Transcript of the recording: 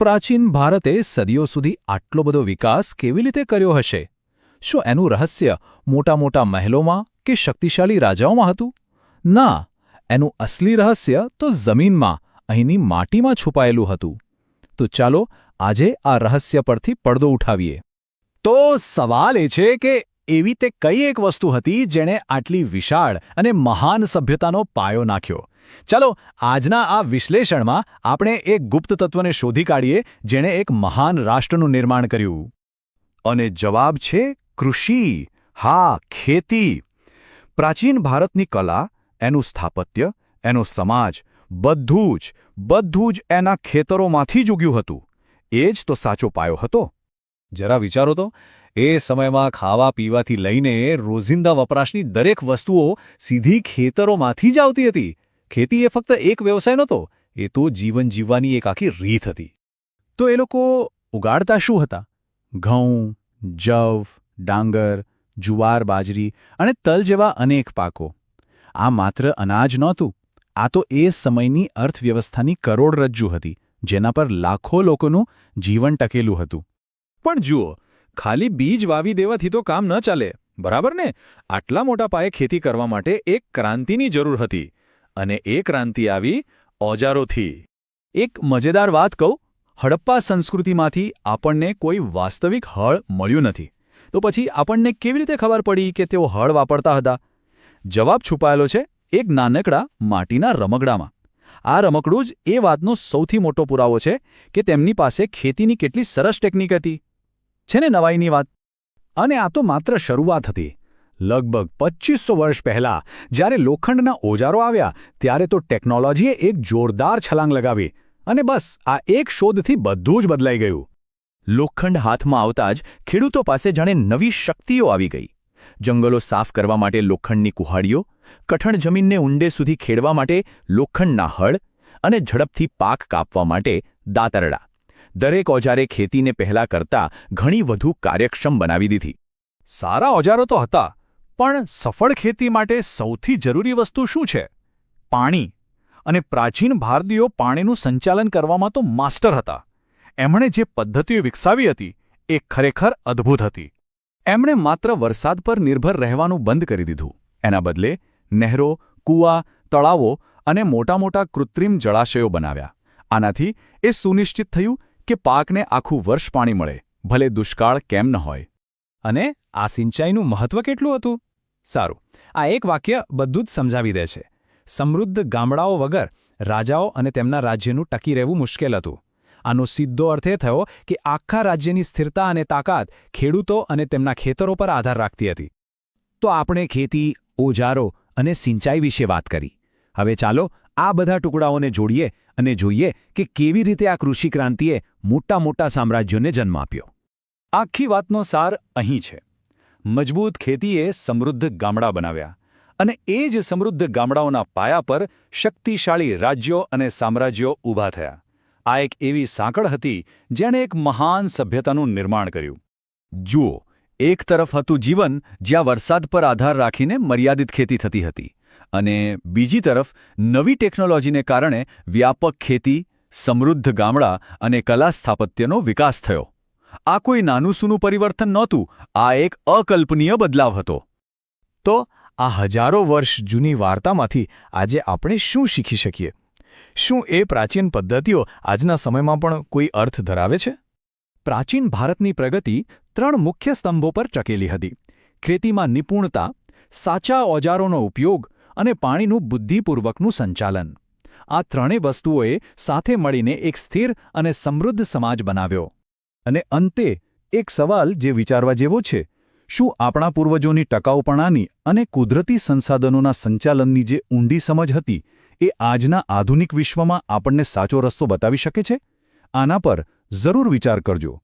પ્રાચીન ભારતે સદીઓ સુધી આટલો બધો વિકાસ કેવી રીતે કર્યો હશે? શું એનું રહસ્ય મોટા મોટા મહેલોમાં કે શક્તિશાળી રાજાઓમાં હતું? ના, એનું અસલી રહસ્ય તો જમીનમાં, અહીંની માટીમાં છુપાયેલું હતું. તો ચાલો આજે આ રહસ્ય પરથી પડદો ઉઠાવીએ. તો સવાલ એ છે કે એવી તે કઈ એક વસ્તુ હતી જેણે આટલી વિશાળ અને મહાન સભ્યતાનો પાયો નાખ્યો? ચાલો, આજના આ વિશ્લેષણમાં આપણે એક ગુપ્ત તત્વને શોધી કાઢીએ, જેણે એક મહાન રાષ્ટ્રનું નિર્માણ કર્યું. અને જવાબ છે કૃષિ. હા, ખેતી. પ્રાચીન ભારતની કલા, એનું સ્થાપત્ય, એનો સમાજ, બધું જ બધું જ એના ખેતરોમાંથી જ ઉગ્યું હતું. એ જ તો સાચો પાયો હતો. જરા વિચારો તો, એ સમયમાં ખાવા પીવાથી લઈને રોજિંદા વપરાશની દરેક વસ્તુઓ સીધી ખેતરોમાંથી જ આવતી હતી. ખેતી એ ફક્ત એક વ્યવસાય નહોતો, એ તો જીવન જીવવાની એક આખી રીત હતી. તો એ લોકો ઉગાડતા શું હતા? ઘઉં, જવ, ડાંગર, જુવાર, બાજરી અને તલ જેવા અનેક પાકો. આ માત્ર અનાજ નહોતું, આ તો એ સમયની અર્થવ્યવસ્થાની કરોડરજ્જુ હતી, જેના પર લાખો લોકોનું જીવન ટકેલું હતું. પણ જુઓ, ખાલી બીજ વાવી દેવાથી તો કામ ન ચાલે, બરાબર ને? આટલા મોટા પાયે ખેતી કરવા માટે એક ક્રાંતિની જરૂર હતી. અને એ ક્રાંતિ આવી ઓજારોથી એક મજેદાર વાત કહું, હડપ્પા સંસ્કૃતિમાંથી આપણને કોઈ વાસ્તવિક હળ મળ્યું નથી. તો પછી આપણને કેવી રીતે ખબર પડી કે તેઓ હળ વાપરતા હતા? જવાબ છુપાયેલો છે એક નાનકડા માટીના રમકડામાં. આ રમકડું જ એ વાતનો સૌથી મોટો પુરાવો છે કે તેમની પાસે ખેતીની કેટલી સરસ ટેકનિક હતી. છે ને નવાઈની વાત? અને આ તો માત્ર શરૂઆત હતી. લગભગ પચીસો વર્ષ પહેલા, જ્યારે લોખંડના ઓજારો આવ્યા, ત્યારે તો ટેકનોલોજીએ એક જોરદાર છલાંગ લગાવી અને બસ આ એક શોધથી બધું જ બદલાઈ ગયું. લોખંડ હાથમાં આવતા જ ખેડૂતો પાસે જાણે નવી શક્તિઓ આવી ગઈ. જંગલો સાફ કરવા માટે લોખંડની કુહાડીઓ, કઠણ જમીનને ઊંડે સુધી ખેડવા માટે લોખંડના હળ અને ઝડપથી પાક કાપવા માટે દાતરડા. દરેક ઓજારે ખેતીને પહેલા કરતાં ઘણી વધુ કાર્યક્ષમ બનાવી દીધી. સારા ઓજારો તો હતા પણ સફળ ખેતી માટે સૌથી જરૂરી વસ્તુ શું છે? પાણી. અને પ્રાચીન ભારતીયો પાણીનું સંચાલન કરવામાં તો માસ્ટર હતા. એમણે જે પદ્ધતિઓ વિકસાવી હતી, એ ખરેખર અદ્ભુત હતી. એમણે માત્ર વરસાદ પર નિર્ભર રહેવાનું બંધ કરી દીધું. એના બદલે નહેરો, કૂવા, તળાવો અને મોટા મોટા કૃત્રિમ જળાશયો બનાવ્યા. આનાથી એ સુનિશ્ચિત થયું કે પાકને આખું વર્ષ પાણી મળે, ભલે દુષ્કાળ કેમ ન હોય. અને આ સિંચાઈનું મહત્વ કેટલું હતું? સારું. આ એક વાક્ય બધું જ સમજાવી દે છે. સમૃદ્ધ ગામડાઓ વગર રાજાઓ અને તેમના રાજ્યનું ટકી રહેવું મુશ્કેલ હતું. આનો સીધો અર્થ એ થયો કે આખા રાજ્યની સ્થિરતા અને તાકાત ખેડૂતો અને તેમના ખેતરો પર આધાર રાખતી હતી. તો આપણે ખેતી, ઓજારો અને સિંચાઈ વિશે વાત કરી. હવે ચાલો આ બધા ટુકડાઓને જોડીએ અને જોઈએ કે કેવી રીતે આ કૃષિ ક્રાંતિએ મોટા મોટા સામ્રાજ્યોને જન્મ આપ્યો. આખી વાતનો સાર અહીં છે. મજબૂત ખેતીએ સમૃદ્ધ ગામડા બનાવ્યા અને એ જ સમૃદ્ધ ગામડાઓના પાયા પર શક્તિશાળી રાજ્યો અને સામ્રાજ્યો ઊભા થયા. આ એક એવી સાંકળ હતી જેણે એક મહાન સભ્યતાનું નિર્માણ કર્યું. જુઓ, એક તરફ હતું જીવન જ્યાં વરસાદ પર આધાર રાખીને મર્યાદિત ખેતી થતી હતી અને બીજી તરફ નવી ટેકનોલોજીને કારણે વ્યાપક ખેતી, સમૃદ્ધ ગામડા અને કલા સ્થાપત્યનો વિકાસ થયો. આ કોઈ નાનું સૂનું પરિવર્તન નહોતું. આ એક અકલ્પનીય બદલાવ હતો. તો આ હજારો વર્ષ જૂની વાર્તામાંથી આજે આપણે શું શીખી શકીએ? શું એ પ્રાચીન પદ્ધતિઓ આજના સમયમાં પણ કોઈ અર્થ ધરાવે છે? પ્રાચીન ભારતની પ્રગતિ ત્રણ મુખ્ય સ્તંભો પર ચકેલી હતી. ખેતીમાં નિપુણતા, સાચા ઓજારોનો ઉપયોગ અને પાણીનું બુદ્ધિપૂર્વકનું સંચાલન. આ ત્રણેય વસ્તુઓએ સાથે મળીને એક સ્થિર અને સમૃદ્ધ સમાજ બનાવ્યો. અને અંતે, એક સવાલ જે વિચારવા જેવો છે, શું આપણા પૂર્વજોની ટકાઉપણાની અને કુદરતી સંસાધનોના સંચાલનની જે ઊંડી સમજ હતી, એ આજના આધુનિક વિશ્વમાં આપણને સાચો રસ્તો બતાવી શકે છે? આના પર જરૂર વિચાર કરજો.